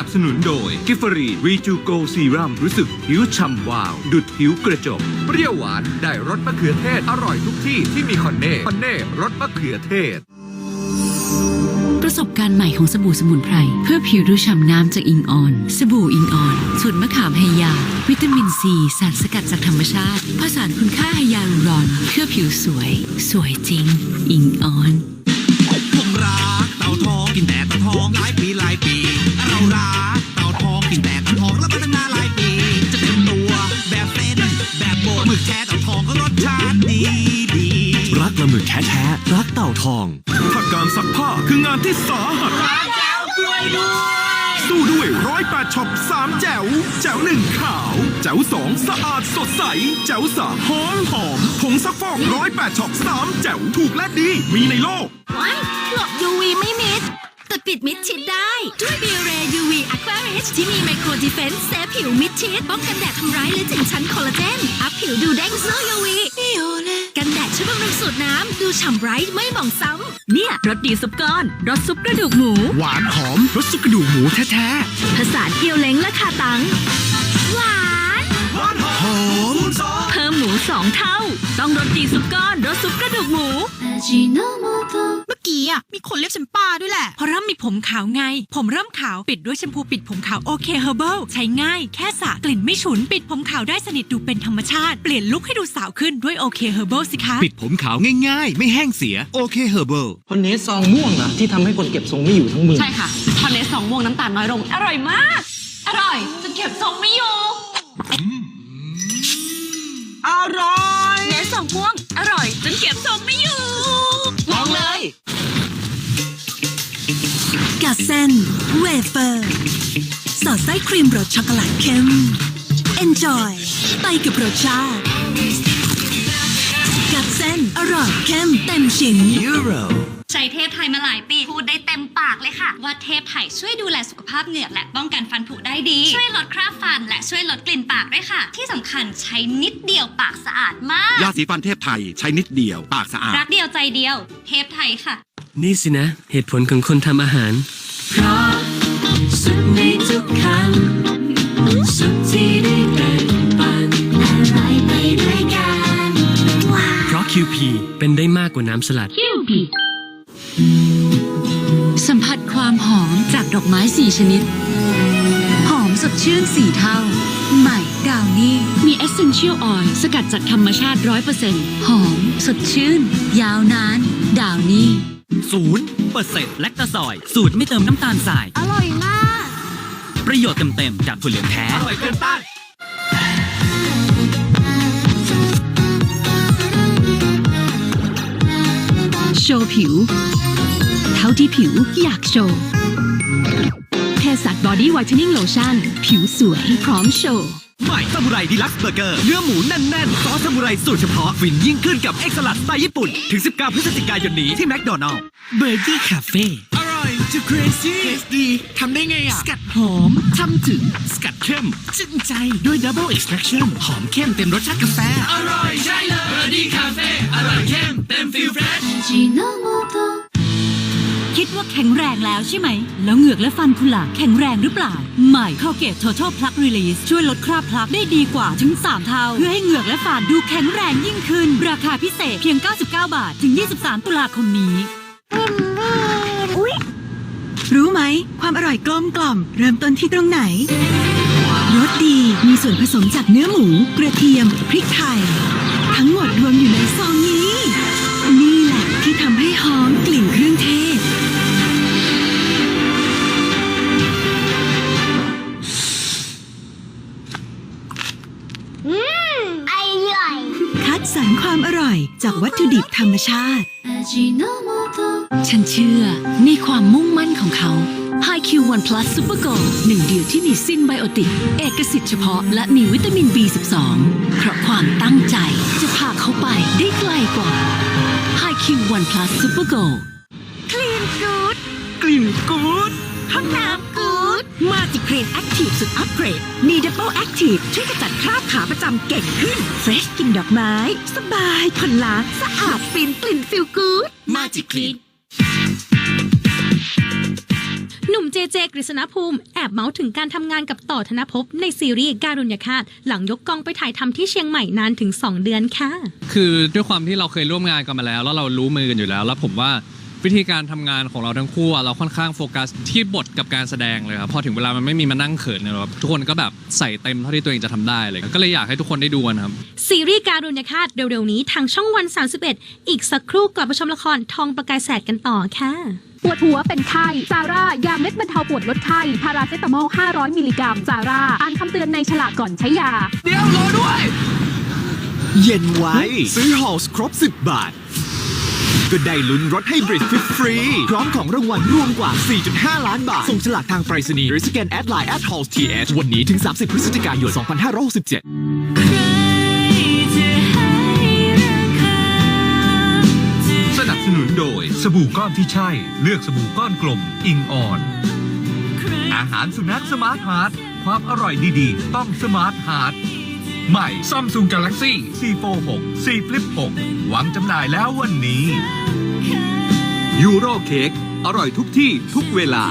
นับสนุนโดยกิฟฟรีรีจูโกซีรัมรู้สึกผิวฉ่ำวาว ดุดผิวกระจก เปรี้ยวหวานได้รสมะเขือเทศ อร่อยทุกที่ที่มีคอนเน่คอนเน่รสมะเขือเทศ ประสบการณ์ใหม่ของสบู่สมุนไพร เพื่อผิวดูฉ่ำน้ำจากอิงออน สบู่อิงออนสูตรมะขามไฮยา วิตามินซี สารสกัดจากธรรมชาติผสานคุณค่าไฮยาลูรอน เพื่อผิวสวย สวยจริง อิงออนผมรักเต่าทองกินแต่เต่าทองหลาย ต่าทอง ถ้าการซักผ้าคืองานที่สาหัสสู้ด้วยร้อยแปดช็อปสามแจ๋ว แจ๋วหนึ่งขาว แจ๋วสองสะอาดสดใส แจ๋วสามหอมหอมผงซักฟอกร้อยแปดช็อปสามแจ๋วถูกและดี มีในโลกว้ายหลบ UV ไม่มิด แต่ปิดมิดชิดได้ด้วย b ีเร UV Aqua Rich ที่มีไมโครดีเฟนส์เซฟผิวมิดชิด ป้องกันแดดทำร้ายและถึงชั้นคอลลาเจน อัพผิวดูเด้งสู้ UV กันแด ดช่วยบำรุงสูตรน้ำดูฉ่ำไบรท์ไม่หมองซ้ำ เนี่ยรสดีซุปก้อนรสซุปกระดูกหมู หวานหอมรสซุปกระดูกหมูแท้ผสานเกี๊ยวเล้งและคาตัง หวานๆหอมเพิ่มหมูสองเท่า ต้องรสดีซุปก้อนรสซุปกระดูกหมูเมื่อ กี้อะมีคนเรียกฉันป้าด้วยแหละเพราะเริ่มมีผมขาวไง ผมเริ่มขาวปิดด้วยแชมพูปิดผมขาวโอเคเฮอร์เบิลใช้ง่ายแค่สระกลิ่นไม่ฉุนปิดผมขาวได้สนิทดูเป็นธรรมชาติ เปลี่ยนลุคให้ดูสาวขึ้นด้วยโอเคเฮอร์เบิลสิคะปิดผมขาวง่ายๆ ไม่แห้งเสียโอเคเฮอร์เบิลคอนเนสซองม่วงอะที่ทำให้คนเก็บทรงไม่อยู่ทั้งมือ ใช่ค่ะคอนเนสสองม่วงน้ำตาลน้อยลง อร่อยมาก อร่อยจนเก็บทรงไม่อยู่อร่อย เนสสองม่วง อร่อยจนเก็บทรงไม่อยู่ นเวเฟอร์สอดไส้ครีมรสช็อกโกแลตเข้ม Enjoy ไปกับรสชาติกัดเส้นอร่อยเข้มเต็มชิ้นใช้เทพไทยมาหลายปี พูดได้เต็มปากเลยค่ะ ว่าเทพไทยช่วยดูแลสุขภาพเหงือกและป้องกันฟันผุได้ดี ช่วยลดคราบฟันและช่วยลดกลิ่นปากด้วยค่ะ ที่สำคัญใช้นิดเดียวปากสะอาดมาก ยาสีฟันเทพไทยใช้นิดเดียวปากสะอาด รักเดียวใจเดียว เทพไทยค่ะ นี่สินะ เหตุผลของคนทำอาหาร เพราะสุขในทุกคำสุขที่ได้แบ่งปันอะไรไปด้วยกันเพราะ QP เป็นได้มากกว่าน้ำสลัดสัมผัสความหอมจากดอกไม้สี่ชนิด หอมสดชื่นสี่เท่า ใหม่ดาวนี่มี Essential Oil สกัดจากธรรมชาติ 100%หอม สดชื่น ยาวนาน ดาวนี่ศูนย์ เปอร์เซ็นต์แลคตาซอย สูตรไม่เติมน้ำตาลทราย อร่อยมาก ประโยชน์เต็มๆจากถั่วเหลืองแท้ อร่อยเกินต้านโชว์ผิว เท่าที่ผิวอยากโชว์เทสัตบอดี้ไวท์เทนนิ่งโลชั่น ผิวสวยพร้อมโชว์ ใหม่ซามูไรดีลักซ์เบอร์เกอร์ เนื้อหมูแน่นๆซอสซามูไรสูตรเฉพาะฟินยิ่งขึ้นกับเอ็กซ์สลัดสไตล์ญี่ปุ่น ถึง 19 พฤศจิกายนนี้ที่แมคโดนัลล์เบอร์กี้คาเฟ่อร่อยจะ crazy ดีทำได้ไงอะ สกัดหอมทำถึง สกัดเข้ม จึ้งใจด้วย double extraction หอมเข้มเต็มรสชาติกาแฟ อร่อยใช่เลยเบอร์ดี้คาเฟ่อร่อยเข้มเต็มฟิลเฟรช คิดว่าแข็งแรงแล้วใช่ไหม แล้วเหงือกและฟันคุณล่ะแข็งแรงหรือเปล่า ใหม่ข้าเกต Total Plug Release ช่วยลดคราบพลักได้ดีกว่าถึง 3 เท่า เพื่อให้เหงือกและฟันดูแข็งแรงยิ่งขึ้น ราคาพิเศษเพียง 99 บาท ถึง 23 ตุลาคมนี้ รู้ไหม ความอร่อยกลมกล่อม เริ่มต้นที่ตรงไหนรสดีมีส่วนผสมจากเนื้อหมู กระเทียม พริกไทย ดสรรความอร่อยจากวัตถุดิบธรรมชาติ ฉันเชื่อในความมุ่งมั่นของเขา High Q1 Plus Super Go หนึ่งเดียวที่มีซินไบโอติก เอกสิทธิ์เฉพาะและมีวิตามิน B12 เพราะความตั้งใจจะพาเขาไปได้ไกลกว่า High Q1 Plus Super Go คลีนกูดกลิ่นกูดห้องน้ำกูดมา จิคลีนแอคทีฟสุดอัปเกรด มีดับเบิลแอคทีฟช่วยกระจัดคราบขาประจำเก่งขึ้นเฟรชกลินดอกไม้ สบายผ่อนล้างสะอาดฟินกลิ่นฟิลกูดมาจิคลีนหนูนุ่มเจเจกฤษณภูมิ แอบเมาส์ถึงการทำงานกับต่อธนภพในซีรีส์การุญยฆาตหลังยกกองไปถ่ายทำที่เชียงใหม่นานถึง 2 เดือนค่ะ คือด้วยความที่เราเคยร่วมงานกันมาแล้ว แล้วเรารู้มือกันอยู่แล้ว แล้วผมว่า วิธีการทำงานของเราทั้งคู่อะเราค่อนข้างโฟกัสที่บทกับการแสดงเลยครับพอถึงเวลามันไม่มีมานั่งเขินเนี่ยแบบทุกคนก็แบบใส่เต็มเท่าที่ตัวเองจะทำได้เลยก็เลยอยากให้ทุกคนได้ดูกันครับซีรีส์การุญยฆาตเร็วๆนี้ทางช่องวัน 31 อีกสักครู่กลับมาชมละครทองประกายแสดกันต่อค่ะปวดหัวเป็นไข้ซาร่า ยาเม็ดบรรเทาปวดลดไข้พาราเซตามอล 500 มิลลิกรัมซาร่า อ่านคำเตือนในฉลากก่อนใช้ยา เดี๋ยวรอด้วย เย็นไว้ ซื้อฮอลส์ครบ 10 บาท ก็ได้ลุ้นรถให้บริดฟรีๆพร้อมของรางวัลรวมกว่า 4.5 ล้านบาท ส่งฉลากทางไปรษณีย์หรือสแกนแอดไลน์แอดฮอลส์ทีเอวันนี้ถึง 30 พฤศจิกายน 2567 สนับสนุนโดย สบู่ก้อนที่ใช่ เลือกสบู่ก้อนกลม อิงออน อาหารสุนัขสมาร์ทฮาร์ดความอร่อยดีๆ ต้องสมาร์ทฮาร์ด ใหม่ซัมซุงกาแล็กซี่4 6 4 Flip 6วางจำหน่ายแล้ววันนี้ยูโรเค้กอร่อยทุกที่ทุกเวลา